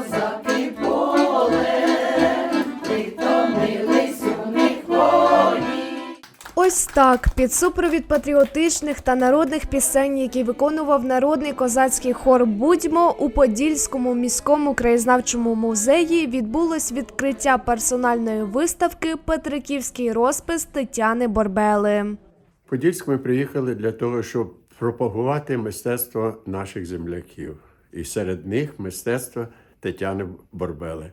козаки поле, притомились у них коні. Ось так, під супровід патріотичних та народних пісень, які виконував народний козацький хор Будьмо у Подільському міському краєзнавчому музеї відбулось відкриття персональної виставки Петриківський розпис Тетяни Борбели. В Подільськ ми приїхали для того, щоб пропагувати мистецтво наших земляків. І серед них мистецтво Тетяни Борбели.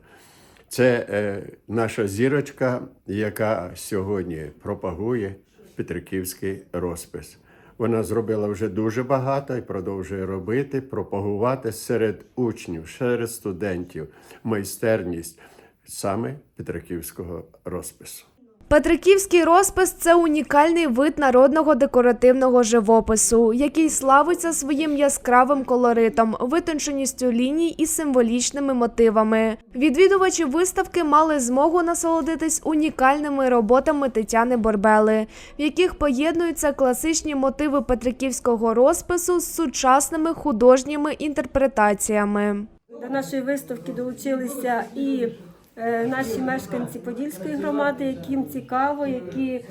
Це е, наша зірочка, яка сьогодні пропагує Петриківський розпис. Вона зробила вже дуже багато і продовжує робити, пропагувати серед учнів, серед студентів майстерність саме Петриківського розпису. Петриківський розпис це унікальний вид народного декоративного живопису, який славиться своїм яскравим колоритом, витонченістю ліній і символічними мотивами. Відвідувачі виставки мали змогу насолодитись унікальними роботами Тетяни Борбели, в яких поєднуються класичні мотиви петриківського розпису з сучасними художніми інтерпретаціями. До нашої виставки долучилися і наші мешканці Подільської громади, яким цікаво, які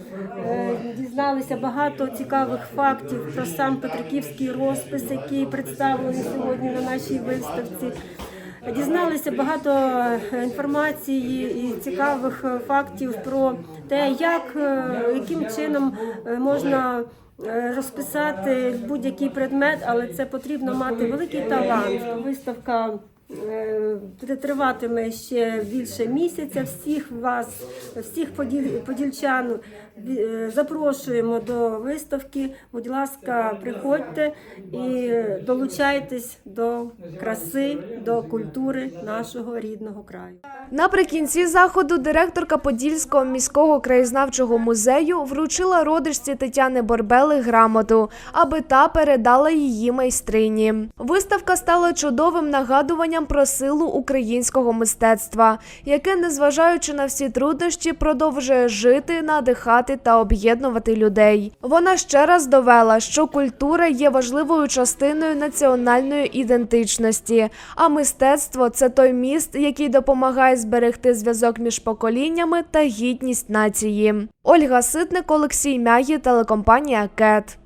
е, дізналися багато цікавих фактів про сам Петриківський розпис, який представлений сьогодні на нашій виставці. Дізналися багато е, інформації і цікавих е, фактів про те, як е, яким чином е, можна е, розписати будь-який предмет, але це потрібно мати великий талант. Виставка е, триватиме ще більше місяця. Всіх вас, всіх поділ- подільчан е, запрошуємо до виставки. Будь ласка, приходьте і долучайтесь до краси, до культури нашого рідного краю. Наприкінці заходу директорка Подільського міського краєзнавчого музею вручила родичці Тетяни Борбели грамоту, аби та передала її майстрині. Виставка стала чудовим нагадуванням про силу українського мистецтва, яке, незважаючи на всі труднощі, продовжує жити, надихати та об'єднувати людей. Вона ще раз довела, що культура є важливою частиною національної ідентичності, а мистецтво це той міст, який допомагає зберегти зв'язок між поколіннями та гідність нації. Ольга Ситник, Олексій Мягі, телекомпанія КЕТ.